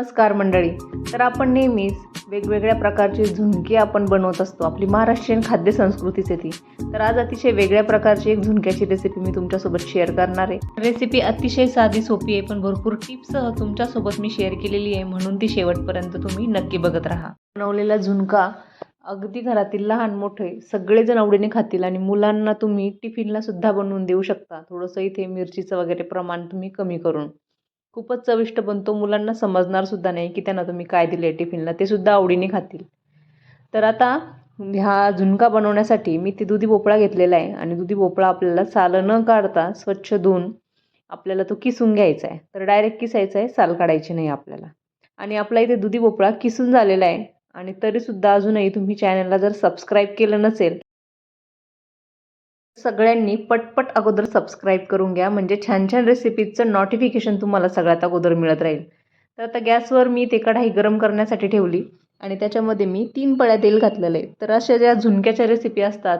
नमस्कार मंडळी. तर आपण नेहमीच वेगवेगळ्या प्रकारचे झुणके आपण बनवत असतो. आपली महाराष्ट्रीयन खाद्य संस्कृतीच ती. तर आज अतिशय वेगळ्या प्रकारची एक झुणक्याची रेसिपी मी तुमच्यासोबत शेअर करणार आहे. रेसिपी अतिशय साधी सोपी आहे पण भरपूर टिप्ससह तुमच्यासोबत मी शेअर केलेली आहे. म्हणून ती शेवटपर्यंत तुम्ही नक्की बघत राहा. बनवलेला झुणका अगदी घरातील लहान मोठे सगळेजण आवडीने खातील आणि मुलांना तुम्ही टिफिनला सुद्धा बनवून देऊ शकता. थोडंसं इथे मिरचीचं वगैरे प्रमाण तुम्ही कमी करून. खूपच चविष्ट बनतो. मुलांना समजणार सुद्धा नाही की त्यांना तुम्ही काय दिले टिफिनला. ते सुद्धा आवडीने खातील. तर आता ह्या झुणका बनवण्यासाठी मी ते दुधी भोपळा घेतलेला आहे आणि दुधी भोपळा आपल्याला सालं न काढता स्वच्छ धुवून आपल्याला तो किसून घ्यायचा आहे. तर डायरेक्ट किसायचा आहे साल काढायची नाही आपल्याला. आणि आपला इथे दुधी भोपळा किसून झालेला आहे. आणि तरीसुद्धा अजूनही तुम्ही चॅनलला जर सबस्क्राईब केलं नसेल सगळ्यांनी पटपट अगोदर सबस्क्राईब करून घ्या. म्हणजे छान छान रेसिपीजचं नोटिफिकेशन तुम्हाला सगळ्यात अगोदर मिळत राहील. तर आता गॅसवर मी ते कढाई गरम करण्यासाठी ठेवली. आणि त्याच्यामध्ये मी तीन पळ्या तेल घातलेलं आहे. तर अशा ज्या झुणक्याच्या रेसिपी असतात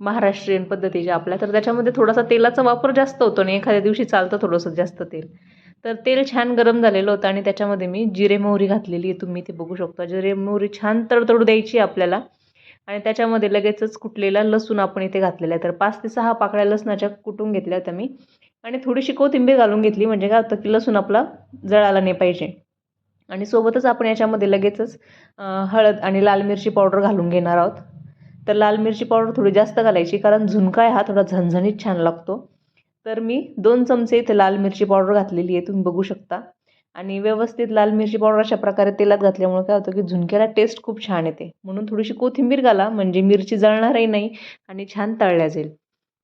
महाराष्ट्रीयन पद्धतीच्या आपल्या तर त्याच्यामध्ये थोडासा तेलाचा वापर जास्त होतो आणि एखाद्या दिवशी चालतं थोडंसं जास्त तेल. तर तेल छान गरम झालेलं होतं आणि त्याच्यामध्ये मी जिरे मोहरी घातलेली आहे. तुम्ही ते बघू शकता. जिरे मोहरी छान तडतडू द्यायची आपल्याला. आणि त्याच्यामध्ये लगेचच कुटलेला लसूण आपण इथे घातलेला आहे. तर पाच ते सहा पाकळ्या लसणाच्या कुटून घेतल्या होत्या मी. आणि थोडीशी कोथिंबीर घालून घेतली म्हणजे काय होतं की लसूण आपला जळाला नाही पाहिजे. आणि सोबतच आपण याच्यामध्ये लगेचच हळद आणि लाल मिरची पावडर घालून घेणार आहोत. तर लाल मिरची पावडर थोडी जास्त घालायची कारण झुणका हा थोडा झणझणीत छान लागतो. तर मी दोन चमचे इथे लाल मिरची पावडर घातलेली आहे. तुम्ही बघू शकता. आणि व्यवस्थित लाल मिरची पावडर अशा प्रकारे तेलात घातल्यामुळे काय होतं की झुणक्याला टेस्ट खूप छान येते. म्हणून थोडीशी कोथिंबीर घाला म्हणजे मिरची जळणारही नाही आणि छान तळल्या जाईल.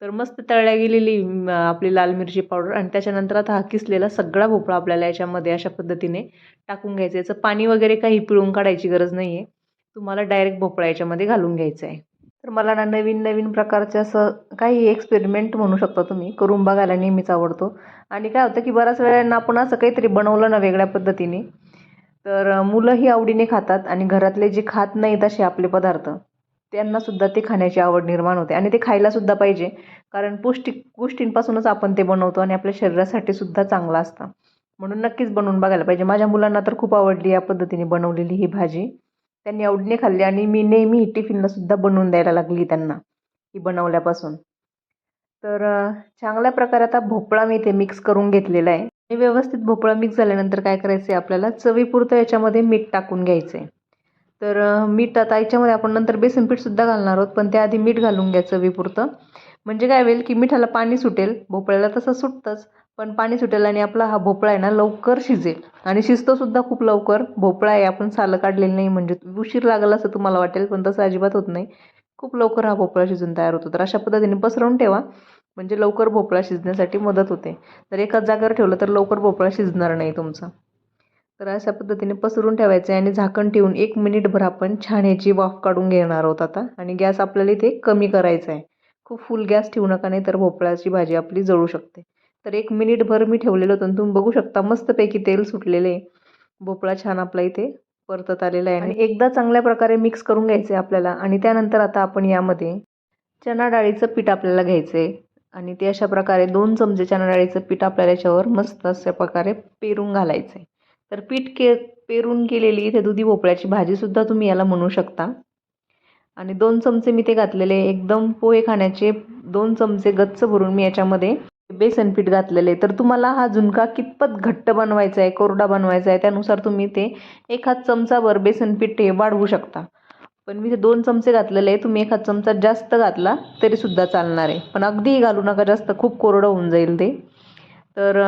तर मस्त तळल्या गेलेली आपली लाल मिरची पावडर आणि त्याच्यानंतर आता हा किसलेला सगळा भोपळा आपल्याला याच्यामध्ये अशा पद्धतीने टाकून घ्यायचं याचं पाणी वगैरे काही पिळून काढायची गरज नाही आहे तुम्हाला डायरेक्ट भोपळा याच्यामध्ये घालून घ्यायचं आहे. तर मला ना नवीन नवीन प्रकारचे असं काही एक्सपेरिमेंट म्हणू शकता तुम्ही. करून बघायला नेहमीच आवडतो. आणि काय होतं की बऱ्याच वेळांना आपण असं काहीतरी बनवलं ना वेगळ्या पद्धतीने तर मुलंही आवडीने खातात आणि घरातले जे खात नाहीत असे आपले पदार्थ त्यांनासुद्धा ते खाण्याची आवड निर्माण होते. आणि ते खायलासुद्धा पाहिजे कारण पौष्टिक गोष्टींपासूनच आपण ते बनवतो आणि आपल्या शरीरासाठी सुद्धा चांगलं असतं. म्हणून नक्कीच बनवून बघायला पाहिजे. माझ्या मुलांना तर खूप आवडली या पद्धतीने बनवलेली ही भाजी. त्यांनी आवडीने खाल्ली आणि मी नेहमी ही टिफिनलासुद्धा बनवून द्यायला लागली त्यांना ही बनवल्यापासून. तर चांगल्या प्रकारे आता भोपळा मी इथे मिक्स करून घेतलेला आहे. आणि व्यवस्थित भोपळा मिक्स झाल्यानंतर काय करायचं आहे आपल्याला? चवीपुरतं याच्यामध्ये मीठ टाकून घ्यायचं आहे तर मीठ आता याच्यामध्ये आपण नंतर बेसन पीठसुद्धा घालणार आहोत पण त्याआधी मीठ घालून घ्या चवीपुरतं. म्हणजे काय होईल की मिठाला पाणी सुटेल भोपळ्याला तसं सुटतंच पण पाणी सुटेल आणि आपला हा भोपळा आहे ना लवकर शिजेल. आणि शिजतोसुद्धा खूप लवकर. भोपळा आहे आपण सालं काढलेलं नाही म्हणजे उशीर लागला असं तुम्हाला वाटेल पण तसं अजिबात होत नाही. खूप लवकर हा भोपळा शिजून तयार होतो. तर अशा पद्धतीने पसरवून ठेवा. म्हणजे लवकर भोपळा शिजण्यासाठी मदत होते. जर एकाच जागेवर ठेवलं तर लवकर भोपळा शिजणार नाही तुमचा. तर अशा पद्धतीने पसरून ठेवायचं आहे आणि झाकण ठेवून एक मिनिटभर आपण छान याची वाफ काढून घेणार आहोत आता. आणि गॅस आपल्याला इथे कमी करायचा आहे. खूप फुल गॅस ठेवू नका नाही तर भोपळ्याची भाजी आपली जळू शकते. तर एक मिनिटभर मी ठेवलेलं होतं तुम्ही बघू शकता मस्तपैकी तेल सुटलेले भोपळा छान आपला इथे परतत आलेला आहे आणि एकदा चांगल्या प्रकारे मिक्स करून घ्यायचं आपल्याला. आणि त्यानंतर आता आपण यामध्ये चणा डाळीचं पीठ आपल्याला घ्यायचं आहे आणि ते अशा प्रकारे दोन चमचे चणा डाळीचं पीठ आपल्याला याच्यावर मस्त अशा प्रकारे पेरून घालायचं आहे तर पीठ के पेरून केलेली इथे दुधी भोपळ्याची भाजीसुद्धा तुम्ही याला म्हणू शकता. आणि दोन चमचे मी ते घातलेले एकदम पोहे खाण्याचे दोन चमचे गच्च भरून मी याच्यामध्ये बेसन पीठ घातलेले तर तुम्हाला हा झुणका कितपत घट्ट बनवायचा आहे कोरडा बनवायचा आहे त्यानुसार तुम्ही ते एखाद चमचाभर बेसन पीठ हे वाढवू शकता. पण मी ते दोन चमचे घातलेले आहे तुम्ही एखाद चमचा जास्त घातला तरीसुद्धा चालणार आहे. पण अगदीही घालू नका जास्त खूप कोरडं होऊन जाईल ते. तर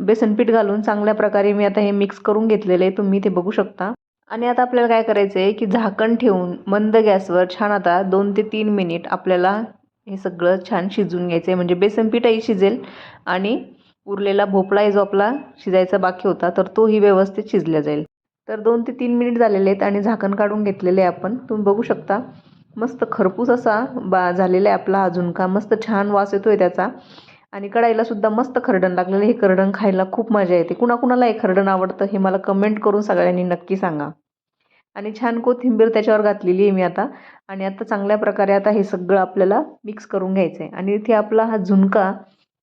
बेसन पीठ घालून चांगल्या प्रकारे मी आता हे मिक्स करून घेतलेलं आहे तुम्ही ते बघू शकता. आणि आता आपल्याला काय करायचं आहे की झाकण ठेवून मंद गॅसवर छान आता दोन ते तीन मिनिट आपल्याला हे सगळं छान शिजून घ्यायचं आहे म्हणजे बेसन पीठही शिजेल आणि उरलेला भोपळाही जो आपला शिजायचा बाकी होता तर तोही व्यवस्थित शिजला जाईल. तर दोन ते तीन मिनिट झालेले आहेत आणि झाकण काढून घेतलेले आहे आपण. तुम्ही बघू शकता मस्त खरपूस असा बा झालेला आहे आपला अजून का. मस्त छान वास येतो आहे त्याचा. आणि कढाईलासुद्धा मस्त खरडण लागलेलं हे खरडण खायला खूप मजा येते. कुणाकुणाला हे खरडण आवडतं हे मला कमेंट करून सगळ्यांनी नक्की सांगा. आणि छान कोथिंबीर त्याच्यावर घातलेली आहे मी आता. आणि आता चांगल्या प्रकारे आता हे सगळं आपल्याला मिक्स करून घ्यायचं आहे आणि इथे आपला हा झुणका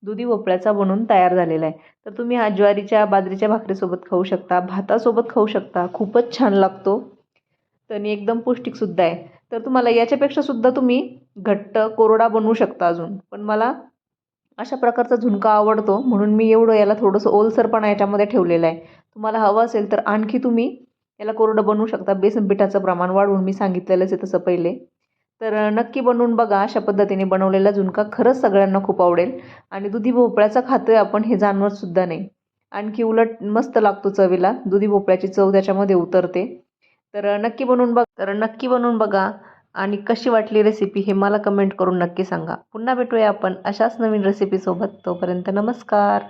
दुधी भोपळ्याचा बनून तयार झालेला आहे. तर तुम्ही हा ज्वारीच्या बाजरीच्या भाकरीसोबत खाऊ शकता भातासोबत खाऊ शकता. खूपच छान लागतो. तर आणि एकदम पौष्टिकसुद्धा आहे. तर तुम्हाला याच्यापेक्षा सुद्धा तुम्ही घट्ट कोरडा बनवू शकता अजून. पण मला अशा प्रकारचा झुणका आवडतो. म्हणून मी एवढं याला थोडंसं ओलसरपणा याच्यामध्ये ठेवलेलं आहे. तुम्हाला हवं असेल तर आणखी तुम्ही याला कोरडं बनवू शकता बेसन पिठाचं प्रमाण वाढवून मी सांगितलेलंच आहे तसं पहिले. तर नक्की बनवून बघा. अशा पद्धतीने बनवलेला झुणका खरंच सगळ्यांना खूप आवडेल. आणि दुधी भोपळ्याचा खातो आहे आपण हे जाणवतसुद्धा नाही. आणखी उलट मस्त लागतो चवीला. दुधी भोपळ्याची चव त्याच्यामध्ये उतरते. तर नक्की बनवून बघ तर नक्की बनवून बघा. आणि कशी वाटली रेसिपी हे मला कमेंट करून नक्की सांगा. पुन्हा भेटूया आपण अशाच नवीन रेसिपीसोबत तोपर्यंत नमस्कार.